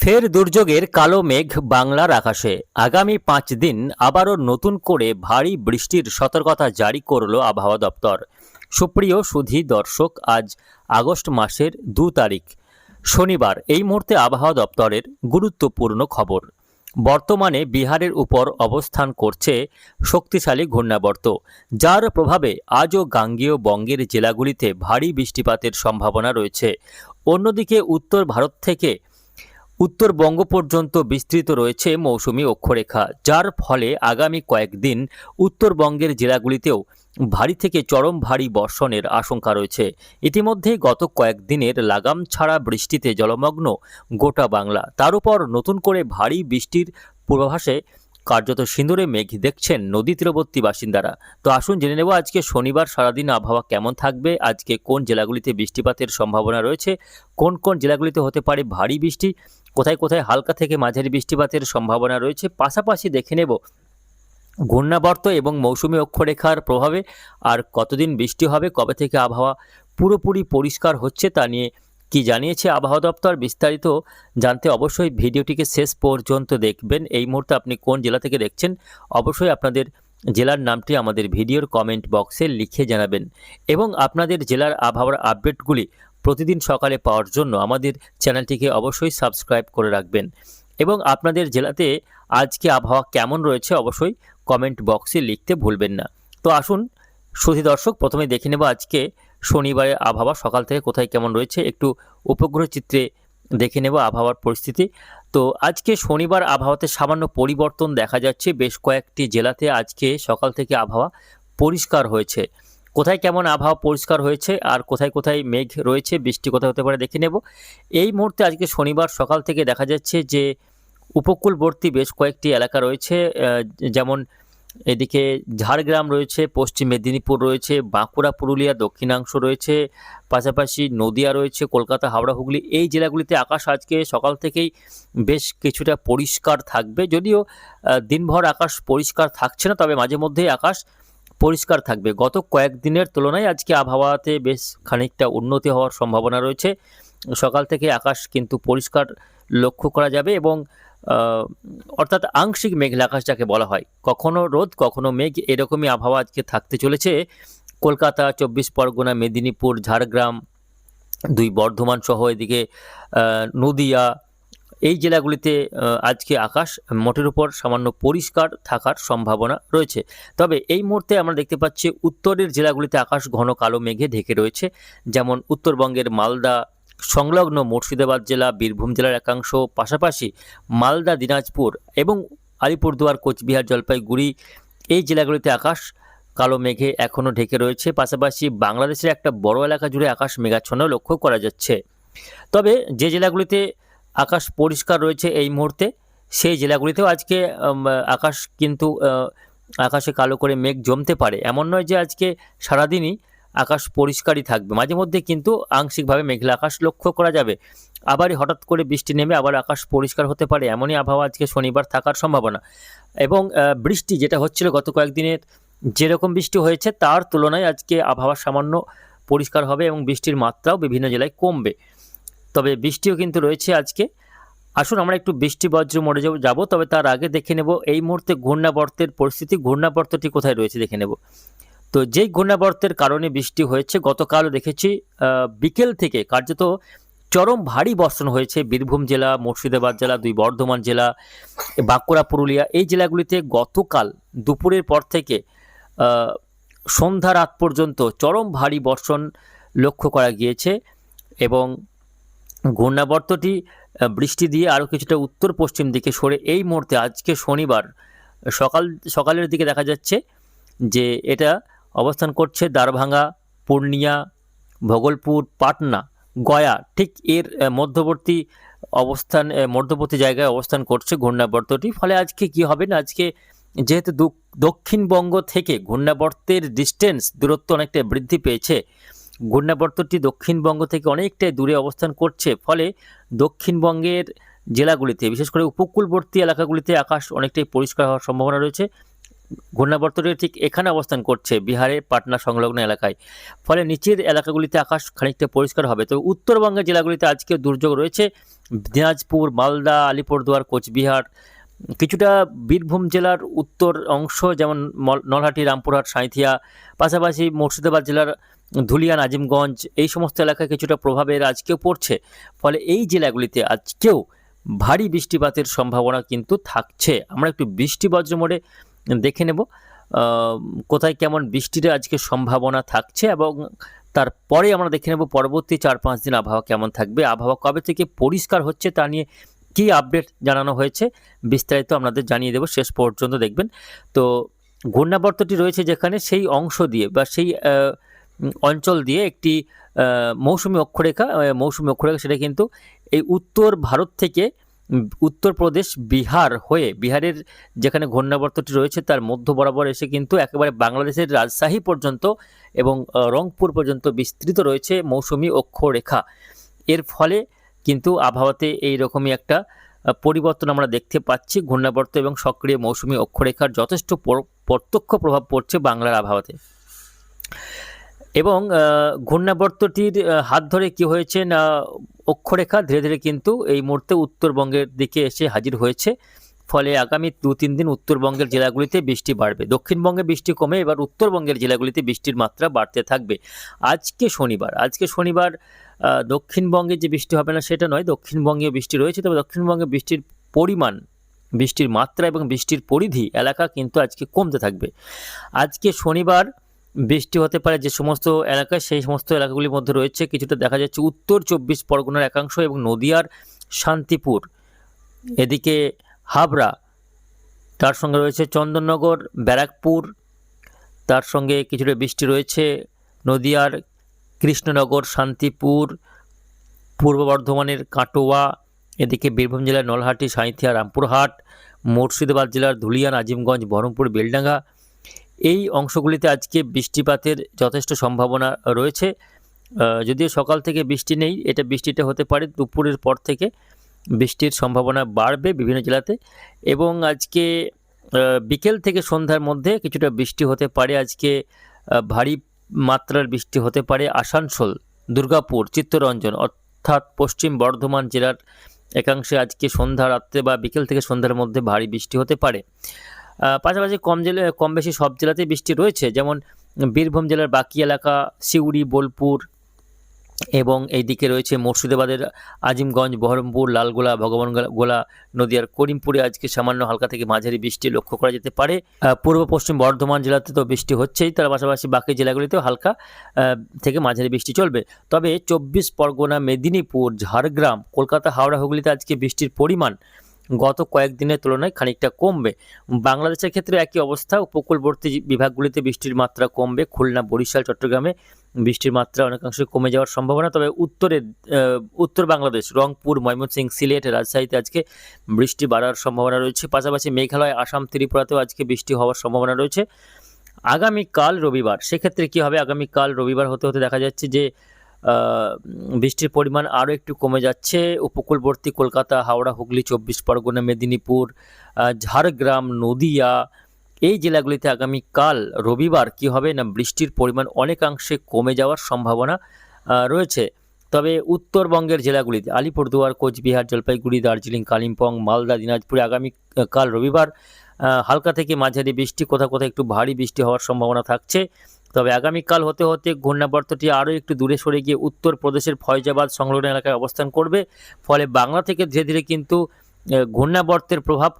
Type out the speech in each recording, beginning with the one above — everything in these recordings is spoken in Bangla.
ফের দুর্যোগের কালো মেঘ বাংলার আকাশে। আগামী পাঁচ দিন আবারও নতুন করে ভারী বৃষ্টির সতর্কতা জারি করল আবহাওয়া দপ্তর। সুপ্রিয় সুধি দর্শক, আজ আগস্ট মাসের দু তারিখ। শনিবার, এই মুহূর্তে আবহাওয়া দপ্তরের গুরুত্বপূর্ণ খবর। বর্তমানে বিহারের উপর অবস্থান করছে শক্তিশালী ঘূর্ণাবর্ত। যার প্রভাবে আজও গাঙ্গেয় বঙ্গের জেলাগুলিতে ভারী বৃষ্টিপাতের সম্ভাবনা রয়েছে। অন্যদিকে, উত্তর ভারত থেকে উত্তরবঙ্গ পর্যন্ত বিস্তৃত রয়েছে মৌসুমি অক্ষরেখা, যার ফলে আগামী কয়েকদিন উত্তরবঙ্গের জেলাগুলিতেও ভারী থেকে চরম ভারী বর্ষণের আশঙ্কা রয়েছে। ইতিমধ্যেই গত কয়েকদিনের লাগাম ছাড়া বৃষ্টিতে জলমগ্ন গোটা বাংলা। তার উপর নতুন করে ভারী বৃষ্টির পূর্বাভাসে কার্যত সিঁদুরে মেঘ দেখছেন নদী তীরবর্তী বাসিন্দারা। তো আসুন জেনে নেব আজকে শনিবার সারাদিন আবহাওয়া কেমন থাকবে, আজকে কোন জেলাগুলিতে বৃষ্টিপাতের সম্ভাবনা রয়েছে, কোন কোন জেলাগুলিতে হতে পারে ভারী বৃষ্টি কোথায় কোথায় হালকা থেকে মাঝারি বৃষ্টিপাতের সম্ভাবনা রয়েছে, পাশাপাশি দেখে নেব ঘূর্ণাবর্ত এবং মৌসুমি অক্ষরেখার প্রভাবে আর কতদিন বৃষ্টি হবে, কবে থেকে আবহাওয়া পুরোপুরি পরিষ্কার হচ্ছে তা নিয়ে কি জানিয়েছে আবহাওয়া দপ্তর বিস্তারিত জানতে অবশ্যই ভিডিওটিকে শেষ পর্যন্ত দেখবেন। এই মুহূর্তে আপনি কোন জেলা থেকে দেখছেন, অবশ্যই আপনাদের জেলার নামটি আমাদের ভিডিওর কমেন্ট বক্সে লিখে জানাবেন এবং আপনাদের জেলার আবহাওয়ার আপডেটগুলি প্রতিদিন সকালে পাওয়ার জন্য আমাদের চ্যানেলটিকে অবশ্যই সাবস্ক্রাইব করে রাখবেন। এবং আপনাদের জেলাতে আজকে আবহাওয়া কেমন রয়েছে অবশ্যই কমেন্ট বক্সে লিখতে ভুলবেন না। তো আসুন, সুধী দর্শক, প্রথমে দেখে নেব আজকে শনিবারের আবহাওয়া, সকাল থেকে কোথায় কেমন রয়েছে, একটু উপগ্রহ চিত্রে দেখে নেব আবহাওয়ার পরিস্থিতি। তো আজকে শনিবার আবহাওয়াতে সামান্য পরিবর্তন দেখা যাচ্ছে, বেশ কয়েকটি জেলাতে আজকে সকাল থেকে আবহাওয়া পরিষ্কার হয়েছে। কোথায় কেমন আবহাওয়া পরিষ্কার হয়েছে আর কোথায় কোথায় মেঘ রয়েছে, বৃষ্টি কোথায় হতে পারে দেখে নেব। এই মুহূর্তে আজকে শনিবার সকাল থেকে দেখা যাচ্ছে যে উপকূলবর্তী বেশ কয়েকটি এলাকা রয়েছে যেমন এদিকে ঝাড়গ্রাম রয়েছে, পশ্চিম মেদিনীপুর রয়েছে, বাঁকুড়া, পুরুলিয়া, দক্ষিণাংশ রয়েছে, পাশাপাশি নদিয়া রয়েছে, কলকাতা, হাওড়া, হুগলি এই জেলাগুলিতে আকাশ আজকে সকাল থেকেই বেশ কিছুটা পরিষ্কার থাকবে। যদিও দিনভর আকাশ পরিষ্কার থাকছে না, তবে মাঝে মধ্যেই আকাশ পরিষ্কার থাকবে। গত কয়েকদিনের তুলনায় আজকে আবহাওয়াতে বেশ খানিকটা উন্নতি হওয়ার সম্ভাবনা রয়েছে। সকাল থেকে আকাশ কিন্তু পরিষ্কার লক্ষ্য করা যাবে এবং অর্থাৎ আংশিক মেঘলা আকাশ যাকে বলা হয়। কখনো রোদ, কখনো মেঘ এরকমই আবহাওয়া আজকে থাকতে চলেছে। কলকাতা, চব্বিশ পরগনা, মেদিনীপুর, ঝাড়গ্রাম, দুই বর্ধমান সহ এদিকে নদিয়া এই জেলাগুলিতে আজকে আকাশ মোটের উপর সামান্য পরিষ্কার থাকার সম্ভাবনা রয়েছে। তবে এই মুহূর্তে আমরা দেখতে পাচ্ছি, উত্তরের জেলাগুলিতে আকাশ ঘন কালো মেঘে ঢেকে রয়েছে। যেমন উত্তরবঙ্গের মালদা, সংলগ্ন মুর্শিদাবাদ জেলা, বীরভূম জেলার একাংশ, পাশাপাশি মালদা, দিনাজপুর এবং আলিপুরদুয়ার, কোচবিহার, জলপাইগুড়ি এই জেলাগুলিতে আকাশ কালো মেঘে এখনও ঢেকে রয়েছে। পাশাপাশি বাংলাদেশের একটা বড় এলাকা জুড়ে আকাশ মেঘাচ্ছন্ন লক্ষ্য করা যাচ্ছে। তবে যে জেলাগুলিতে আকাশ পরিষ্কার রয়েছে এই মুহূর্তে। সেই জেলাগুলিতেও আজকে আকাশ কিন্তু আকাশে কালো করে মেঘ জমতে পারে। এমন নয় যে আজকে সারাদিনই আকাশ পরিষ্কারই থাকবে। মাঝে মধ্যে কিন্তু আংশিকভাবে মেঘলা আকাশ লক্ষ্য করা যাবে। আবারই হঠাৎ করে বৃষ্টি নেমে আবার আকাশ পরিষ্কার হতে পারে। এমনই আবহাওয়া আজকে শনিবার থাকার সম্ভাবনা। এবং বৃষ্টি যেটা হচ্ছিল গত কয়েকদিনের যেরকম বৃষ্টি হয়েছে, তার তুলনায় আজকে আবহাওয়া সামান্য পরিষ্কার হবে এবং বৃষ্টির মাত্রাও বিভিন্ন জেলায় কমবে। তবে বৃষ্টিও কিন্তু রয়েছে আজকে। আসুন আমরা একটু বৃষ্টি বজ্র মোড়ে যাব- তবে তার আগে দেখে নেব এই মুহূর্তে ঘূর্ণাবর্তের পরিস্থিতি। ঘূর্ণাবর্তটি কোথায় রয়েছে দেখে নেব। তো যেই ঘূর্ণাবর্তের কারণে বৃষ্টি হয়েছে, গতকালও দেখেছি বিকেল থেকে কার্যত চরম ভারী বর্ষণ হয়েছে। বীরভূম জেলা, মুর্শিদাবাদ জেলা, দুই বর্ধমান জেলা, বাঁকুড়া, পুরুলিয়া, এই জেলাগুলিতে গতকাল দুপুরের পর থেকে সন্ধ্যা রাত পর্যন্ত চরম ভারী বর্ষণ লক্ষ্য করা গিয়েছে এবং ঘূর্ণাবর্তটি বৃষ্টি দিয়ে আরও কিছুটা উত্তর পশ্চিম দিকে সরে এই মুহূর্তে আজকে শনিবার, সকাল, সকালের দিকে দেখা যাচ্ছে যে এটা অবস্থান করছে দ্বারভাঙ্গা পূর্ণিয়া, ভগলপুর, পাটনা, গয়া। ঠিক এর মধ্যবর্তী অবস্থান মধ্যবর্তী জায়গায় অবস্থান করছে ঘূর্ণাবর্তটি। ফলে আজকে কি হবে না? আজকে যেহেতু দক্ষিণবঙ্গ থেকে ঘূর্ণাবর্তের ডিস্টেন্স দূরত্ব অনেকটা বৃদ্ধি পেয়েছে ঘূর্ণাবর্তটি দক্ষিণবঙ্গ থেকে অনেকটাই দূরে অবস্থান করছে, ফলে দক্ষিণবঙ্গের জেলাগুলিতে, বিশেষ করে উপকূলবর্তী এলাকাগুলিতে আকাশ অনেকটাই পরিষ্কার হওয়ার সম্ভাবনা রয়েছে। ঘূর্ণাবর্তটি ঠিক এখানে অবস্থান করছে, বিহারের পাটনা সংলগ্ন এলাকায়। ফলে নিচের এলাকাগুলিতে আকাশ খানিকটা পরিষ্কার হবে। তবে উত্তরবঙ্গের জেলাগুলিতে আজকে দুর্যোগ রয়েছে। দিনাজপুর, মালদা, আলিপুরদুয়ার, কোচবিহার, কিছুটা বীরভূম জেলার উত্তর অংশ যেমন নলহাটি, রামপুরহাট, সাঁইথিয়া, পাশাপাশি মুর্শিদাবাদ জেলার ধুলিয়া, নাজিমগঞ্জ এই সমস্ত এলাকায় কিছুটা প্রভাবের আজকেও পড়ছে। ফলে এই জেলাগুলিতে আজকেও ভারী বৃষ্টিপাতের সম্ভাবনা কিন্তু থাকছে। আমরা একটু বৃষ্টি বজ্র মোড়ে দেখে নেব কোথায় কেমন বৃষ্টির আজকে সম্ভাবনা থাকছে এবং তারপরে আমরা দেখে নেব পরবর্তী চার পাঁচ দিন আবহাওয়া কেমন থাকবে, আবহাওয়া কবে থেকে পরিষ্কার হচ্ছে তা নিয়ে কী আপডেট জানানো হয়েছে বিস্তারিত আপনাদের জানিয়ে দেবো, শেষ পর্যন্ত দেখবেন। তো ঘূর্ণাবর্তটি রয়েছে যেখানে সেই অংশ দিয়ে বা সেই অঞ্চল দিয়ে একটি মৌসুমি অক্ষরেখা মৌসুমি অক্ষরেখা সেটা কিন্তু এই উত্তর ভারত থেকে উত্তরপ্রদেশ বিহার হয়ে, বিহারের যেখানে ঘূর্ণাবর্তটি রয়েছে তার মধ্য বরাবর এসে কিন্তু একেবারে বাংলাদেশের রাজশাহী পর্যন্ত এবং রংপুর পর্যন্ত বিস্তৃত রয়েছে মৌসুমি অক্ষরেখা। এর ফলে কিন্তু আবহাওয়াতে এই রকমই একটা পরিবর্তন আমরা দেখতে পাচ্ছি। ঘূর্ণাবর্ত এবং সক্রিয় মৌসুমি অক্ষরেখার যথেষ্ট প্রত্যক্ষ প্রভাব পড়ছে বাংলার আবহাওয়াতে। এবং ঘূর্ণাবর্তটির হাত ধরে কি হয়েছে না অক্ষরেখা, ধীরে ধীরে কিন্তু এই মুহূর্তে উত্তরবঙ্গের দিকে এসে হাজির হয়েছে। ফলে আগামী দু তিন দিন উত্তরবঙ্গের জেলাগুলিতে বৃষ্টি বাড়বে। দক্ষিণবঙ্গে বৃষ্টি কমে, এবার উত্তরবঙ্গের জেলাগুলিতে বৃষ্টির মাত্রা বাড়তে থাকবে। আজকে শনিবার আজকে শনিবার দক্ষিণবঙ্গে যে বৃষ্টি হবে না সেটা নয় দক্ষিণবঙ্গে বৃষ্টি রয়েছে। তবে দক্ষিণবঙ্গে বৃষ্টির পরিমাণ, বৃষ্টির মাত্রা এবং বৃষ্টির পরিধি এলাকা কিন্তু আজকে কমতে থাকবে। আজকে শনিবার বৃষ্টি হতে পারে যে সমস্ত এলাকায় সেই সমস্ত এলাকাগুলির মধ্যে রয়েছে কিছুটা দেখা যাচ্ছে উত্তর চব্বিশ পরগনার একাংশ এবং নদিয়ার শান্তিপুর। এদিকে হাবড়া, তার সঙ্গে রয়েছে চন্দননগর, ব্যারাকপুর, তার সঙ্গে কিছুটা বৃষ্টি রয়েছে নদিয়ার কৃষ্ণনগর, শান্তিপুর, পূর্ব বর্ধমানের কাটোয়া, এদিকে বীরভূম জেলার নলহাটি, সাঁইথিয়া, রামপুরহাট, মুর্শিদাবাদ জেলার ধুলিয়া, নাজিমগঞ্জ, বহরমপুর, বেলডাঙ্গা এই অংশগুলিতে আজকে বৃষ্টিপাতের যথেষ্ট সম্ভাবনা রয়েছে। যদিও সকাল থেকে বৃষ্টি নেই, এটা বৃষ্টিটা হতে পারে দুপুরের পর থেকে। বৃষ্টির সম্ভাবনা বাড়বে বিভিন্ন জেলাতে এবং আজকে বিকেল থেকে সন্ধ্যার মধ্যে কিছুটা বৃষ্টি হতে পারে। আজকে ভারী মাত্রার বৃষ্টি হতে পারে আসানসোল, দুর্গাপুর, চিত্তরঞ্জন অর্থাৎ পশ্চিম বর্ধমান জেলার একাংশে আজকে সন্ধ্যা রাত্রে বা বিকেল থেকে সন্ধ্যার মধ্যে ভারী বৃষ্টি হতে পারে। পাশাপাশি কম জেলা, কম বেশি সব জেলাতেই বৃষ্টি রয়েছে। যেমন বীরভূম জেলার বাকি এলাকা সিউড়ি বোলপুর এবং এইদিকে রয়েছে মুর্শিদাবাদের আজিমগঞ্জ, বহরমপুর, লালগোলা ভগবান ভগবানগোলা, নদিয়ার করিমপুরে আজকে সামান্য হালকা থেকে মাঝারি বৃষ্টি লক্ষ্য করা যেতে পারে। পূর্ব পশ্চিম বর্ধমান জেলাতে তো বৃষ্টি হচ্ছেই, তার পাশাপাশি বাকি জেলাগুলিতেও হালকা থেকে মাঝারি বৃষ্টি চলবে। তবে চব্বিশ পরগনা, মেদিনীপুর, ঝাড়গ্রাম, কলকাতা, হাওড়া, হুগলিতে আজকে বৃষ্টির পরিমাণ গত কয়েকদিনের তুলনায় খানিকটা কমবে। বাংলাদেশের ক্ষেত্রে একই অবস্থা। উপকূলবর্তী বিভাগগুলিতে বৃষ্টির মাত্রা কমবে। খুলনা, বরিশাল, চট্টগ্রামে বৃষ্টির মাত্রা অনেকাংশে কমে যাওয়ার সম্ভাবনা। তবে উত্তরে উত্তর বাংলাদেশ, রংপুর ময়মনসিংহ সিলেট রাজশাহীতে আজকে বৃষ্টি বাড়ার সম্ভাবনা রয়েছে। পাশাপাশি মেঘালয়, আসাম, ত্রিপুরাতেও আজকে বৃষ্টি হওয়ার সম্ভাবনা রয়েছে। আগামীকাল রবিবার, সেক্ষেত্রে কী হবে? আগামীকাল রবিবার হতে হতে দেখা যাচ্ছে যে বৃষ্টির পরিমাণ আরও একটু কমে যাচ্ছে। উপকূলবর্তী কলকাতা, হাওড়া, হুগলি, চব্বিশ পরগনা, মেদিনীপুর ঝাড়গ্রাম, নদিয়া, এই জেলাগুলিতে আগামীকাল রবিবার কি হবে না বৃষ্টির পরিমাণ অনেকাংশে কমে যাওয়ার সম্ভাবনা রয়েছে। তবে উত্তরবঙ্গের জেলাগুলিতে আলিপুরদুয়ার, কোচবিহার, জলপাইগুড়ি, দার্জিলিং, কালিম্পং, মালদা, দিনাজপুরে আগামীকাল রবিবার হালকা থেকে মাঝারি বৃষ্টি, কোথাও কোথাও একটু ভারী বৃষ্টি হওয়ার সম্ভাবনা থাকছে। তবে আগামীকাল হতে হতে ঘূর্ণাবর্তটি আরও একটু দূরে সরে গিয়ে উত্তরপ্রদেশের ফয়জাবাদ সংলগ্ন এলাকায় অবস্থান করবে। ফলে বাংলা থেকে ধীরে ধীরে কিন্তু ঘূর্ণাবর্তের প্রভাব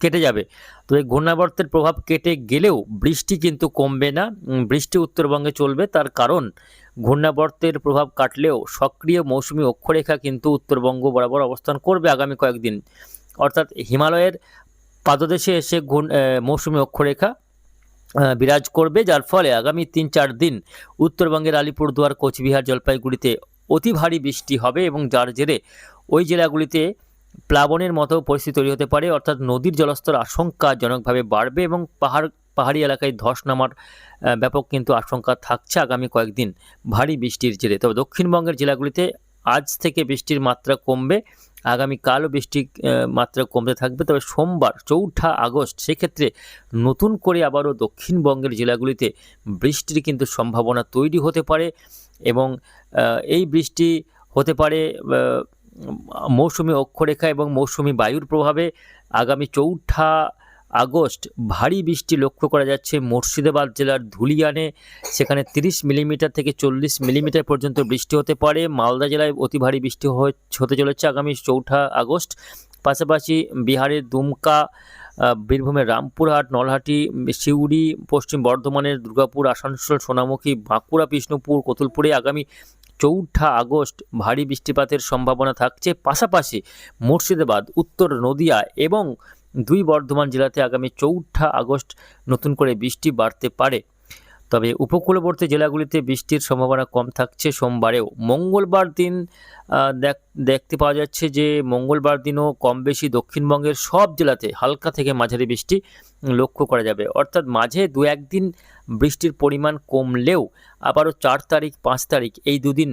কেটে যাবে। তো এই ঘূর্ণাবর্তের প্রভাব কেটে গেলেও বৃষ্টি কিন্তু কমবে না। বৃষ্টি উত্তরবঙ্গে চলবে। তার কারণ, ঘূর্ণাবর্তের প্রভাব কাটলেও সক্রিয় মৌসুমি অক্ষরেখা কিন্তু উত্তরবঙ্গ বরাবর অবস্থান করবে আগামী কয়েকদিন। অর্থাৎ হিমালয়ের পাদদেশে এসে ঘূর্ণ মৌসুমি অক্ষরেখা বিরাজ করবে, যার ফলে আগামী তিন চার দিন উত্তরবঙ্গের আলিপুরদুয়ার, কোচবিহার, জলপাইগুড়িতে অতি ভারী বৃষ্টি হবে এবং যার জেরে ওই জেলাগুলিতে প্লাবনের মতো পরিস্থিতি তৈরি হতে পারে। অর্থাৎ নদীর জলস্তর আশঙ্কাজনকভাবে বাড়বে এবং পাহাড়, পাহাড়ি এলাকায় ধস নামার ব্যাপক কিন্তু আশঙ্কা থাকছে আগামী কয়েকদিন ভারী বৃষ্টির জেরে। তবে দক্ষিণবঙ্গের জেলাগুলিতে আজ থেকে বৃষ্টির মাত্রা কমবে। আগামীকালও বৃষ্টি মাত্রা কমতে থাকবে। তবে সোমবার, চৌঠা আগস্ট, সেক্ষেত্রে নতুন করে আবারও দক্ষিণবঙ্গের জেলাগুলিতে বৃষ্টির কিন্তু সম্ভাবনা তৈরি হতে পারে এবং এই বৃষ্টি হতে পারে মৌসুমি অক্ষরেখা এবং মৌসুমি বায়ুর প্রভাবে। আগামী চৌঠা আগস্ট ভারী বৃষ্টি লক্ষ্য করা যাচ্ছে। মুর্শিদাবাদ জেলার ধুলিয়ানে সেখানে তিরিশ মিলিমিটার থেকে চল্লিশ মিলিমিটার পর্যন্ত বৃষ্টি হতে পারে। মালদা জেলায় অতি ভারী বৃষ্টি হতে চলেছে আগামী চৌঠা আগস্ট। পাশাপাশি বিহারের দুমকা বীরভূমের রামপুরহাট, নলহাটি, সিউড়ি, পশ্চিম বর্ধমানের দুর্গাপুর, আসানসোল, সোনামুখী, বাঁকুড়া, বিষ্ণুপুর, কতুলপুরে আগামী চৌঠা আগস্ট ভারী বৃষ্টিপাতের সম্ভাবনা থাকছে। পাশাপাশি মুর্শিদাবাদ, উত্তর নদিয়া এবং দুই বর্ধমান জেলাতে আগামী চৌঠা আগস্ট নতুন করে বৃষ্টি বাড়তে পারে। তবে উপকূলবর্তী জেলাগুলিতে বৃষ্টির সম্ভাবনা কম থাকছে সোমবারেও। মঙ্গলবার দিন দেখ, দেখতে পাওয়া যাচ্ছে যে মঙ্গলবার দিনও কম বেশি দক্ষিণবঙ্গের সব জেলাতে হালকা থেকে মাঝারি বৃষ্টি লক্ষ্য করা যাবে। অর্থাৎ মাঝে দু একদিন বৃষ্টির পরিমাণ কমলেও আবারও চার তারিখ, পাঁচ তারিখ এই দুদিন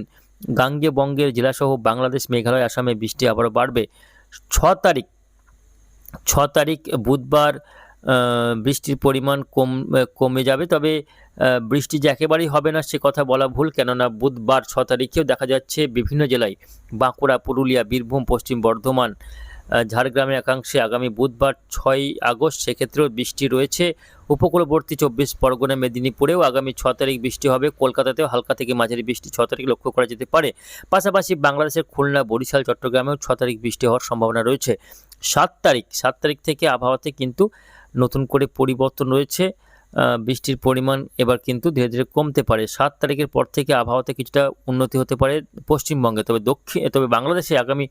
গাঙ্গে বঙ্গের জেলাসহ বাংলাদেশ, মেঘালয়, আসামে বৃষ্টি আবারও বাড়বে। ছ তারিখ ছ তারিখ বুধবার বৃষ্টির পরিমাণ কম, কমে যাবে। তবে বৃষ্টি যে একেবারেই হবে না সে কথা বলা ভুল, কেননা বুধবার ছ তারিখেও দেখা যাচ্ছে বিভিন্ন জেলায় বাঁকুড়া, পুরুলিয়া, বীরভূম, পশ্চিম বর্ধমান ঝাড়গ্রামের একাংশে আগামী বুধবার ছয় আগস্ট সেক্ষেত্রেও বৃষ্টি রয়েছে। উপকূলবর্তী চব্বিশ পরগনা, মেদিনীপুরেও আগামী ছ তারিখ বৃষ্টি হবে। কলকাতাতেও হালকা থেকে মাঝারি বৃষ্টি ছ তারিখ লক্ষ্য করা যেতে পারে। পাশাপাশি বাংলাদেশের খুলনা, বরিশাল, চট্টগ্রামেও ছ তারিখ বৃষ্টি হওয়ার সম্ভাবনা রয়েছে। সাত তারিখ সাত তারিখ থেকে আবহাওয়াতে কিন্তু নতুন করে পরিবর্তন রয়েছে। বৃষ্টির পরিমাণ এবার কিন্তু ধীরে ধীরে কমতে পারে। সাত তারিখের পর থেকে আবহাওয়াতে কিছুটা উন্নতি হতে পারে পশ্চিমবঙ্গে। তবে দক্ষিণ, তবে বাংলাদেশে আগামী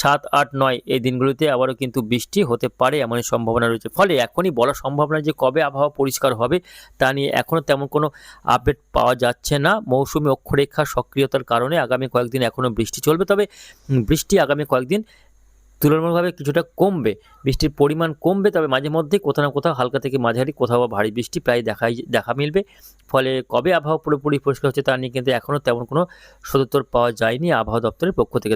সাত, আট, নয় এই দিনগুলিতে আবারও কিন্তু বৃষ্টি হতে পারে এমনই সম্ভাবনা রয়েছে। ফলে এখনই বলা সম্ভব না যে কবে আবহাওয়া পরিষ্কার হবে, তা নিয়ে এখনও তেমন কোনো আপডেট পাওয়া যাচ্ছে না। মৌসুমি অক্ষরেখা সক্রিয়তার কারণে আগামী কয়েকদিন এখনও বৃষ্টি চলবে। তবে বৃষ্টি আগামী কয়েকদিন তুলনামূলকভাবে কিছুটা কমবে। বৃষ্টির পরিমাণ কমবে, তবে মাঝে মধ্যে কোথাও না কোথাও হালকা থেকে মাঝারি, কোথাও বা ভারী বৃষ্টি প্রায় দেখাই, দেখা মিলবে। ফলে কবে আবহাওয়া পুরোপুরি পরিষ্কার হচ্ছে তা নিয়ে কিন্তু এখনও তেমন কোনো সদুত্তর পাওয়া যায়নি আবহাওয়া দপ্তরের পক্ষ থেকে।